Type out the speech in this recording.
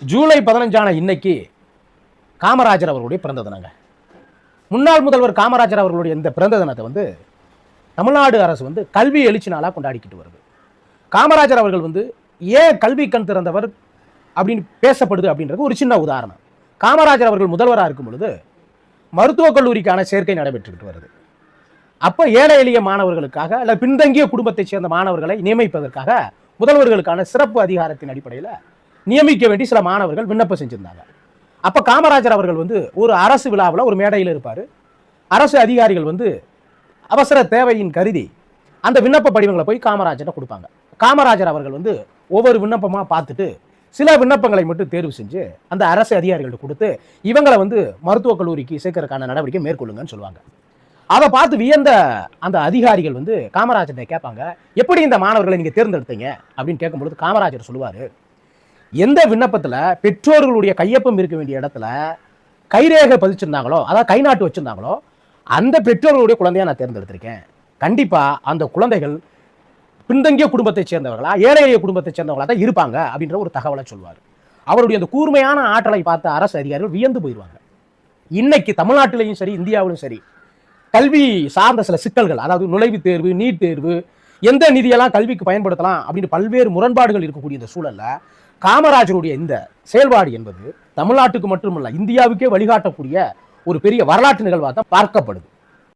ஜூலை பதினஞ்சான இன்னைக்கு காமராஜர் அவர்களுடைய பிறந்த தினங்க. முன்னாள் முதல்வர் காமராஜர் அவர்களுடைய இந்த பிறந்த தினத்தை வந்து தமிழ்நாடு அரசு வந்து கல்வி எழுச்சி நாளாக கொண்டாடிக்கிட்டு வருது. காமராஜர் அவர்கள் வந்து ஏன் கல்வி கண் திறந்தவர் அப்படின்னு பேசப்படுது அப்படின்றது ஒரு சின்ன உதாரணம். காமராஜர் அவர்கள் முதல்வராக இருக்கும் பொழுது மருத்துவக் கல்லூரிக்கான சேர்க்கை நடைபெற்றுக்கிட்டு வருது. அப்போ ஏழை எளிய மாணவர்களுக்காக அல்ல பின்தங்கிய குடும்பத்தைச் சேர்ந்த மாணவர்களை நியமிப்பதற்காக முதல்வர்களுக்கான சிறப்பு அதிகாரத்தின் அடிப்படையில் நியமிக்க வேண்டி சில மாணவர்கள் விண்ணப்பம் செஞ்சுருந்தாங்க. அப்போ காமராஜர் அவர்கள் வந்து ஒரு அரசு விழாவில் ஒரு மேடையில் இருப்பார். அரசு அதிகாரிகள் வந்து அவசர தேவையின் கருதி அந்த விண்ணப்ப படிவங்களை போய் காமராஜர்கிட்ட கொடுப்பாங்க. காமராஜர் அவர்கள் வந்து ஒவ்வொரு விண்ணப்பமாக பார்த்துட்டு சில விண்ணப்பங்களை மட்டும் தேர்வு செஞ்சு அந்த அரசு அதிகாரிகள்ட்ட கொடுத்து இவங்களை வந்து மருத்துவக் கல்லூரிக்கு சேர்க்கறதுக்கான நடவடிக்கை மேற்கொள்ளுங்கன்னு சொல்லுவாங்க. அதை பார்த்து வியந்த அந்த அதிகாரிகள் வந்து காமராஜர்கிட்ட கேட்பாங்க எப்படி இந்த மாணவர்களை நீங்கள் தேர்ந்தெடுத்தீங்க? அப்படின்னு கேட்கும்பொழுது காமராஜர் சொல்லுவார் எந்த விண்ணப்பத்தில் பெற்றோர்களுடைய கையொப்பம் இருக்க வேண்டிய இடத்துல கைரேகை பதிச்சிருந்தாங்களோ அதாவது கை நாட்டு வச்சிருந்தாங்களோ அந்த பெற்றோர்களுடைய குழந்தையா நான் தேர்ந்தெடுத்திருக்கேன். கண்டிப்பாக அந்த குழந்தைகள் பின்தங்கிய குடும்பத்தைச் சேர்ந்தவர்களா ஏழை எளிய குடும்பத்தைச் சேர்ந்தவங்களா தான் இருப்பாங்க அப்படின்ற ஒரு தகவலை சொல்வார். அவருடைய அந்த கூர்மையான ஆற்றலை பார்த்த அரசு அதிகாரிகள் வியந்து போயிடுவாங்க. இன்னைக்கு தமிழ்நாட்டிலையும் சரி இந்தியாவிலும் சரி கல்வி சார்ந்த சில சிக்கல்கள் அதாவது நுழைவுத் தேர்வு நீட் தேர்வு எந்த நிதியெல்லாம் கல்விக்கு பயன்படுத்தலாம் அப்படின்னு பல்வேறு முரண்பாடுகள் இருக்கக்கூடிய இந்த சூழல்ல காமராஜருடைய இந்த செயல்பாடு என்பது தமிழ்நாட்டுக்கு மட்டுமல்ல இந்தியாவுக்கே வழிகாட்டக்கூடிய ஒரு பெரிய வரலாற்று நிகழ்வாக தான் பார்க்கப்படுது.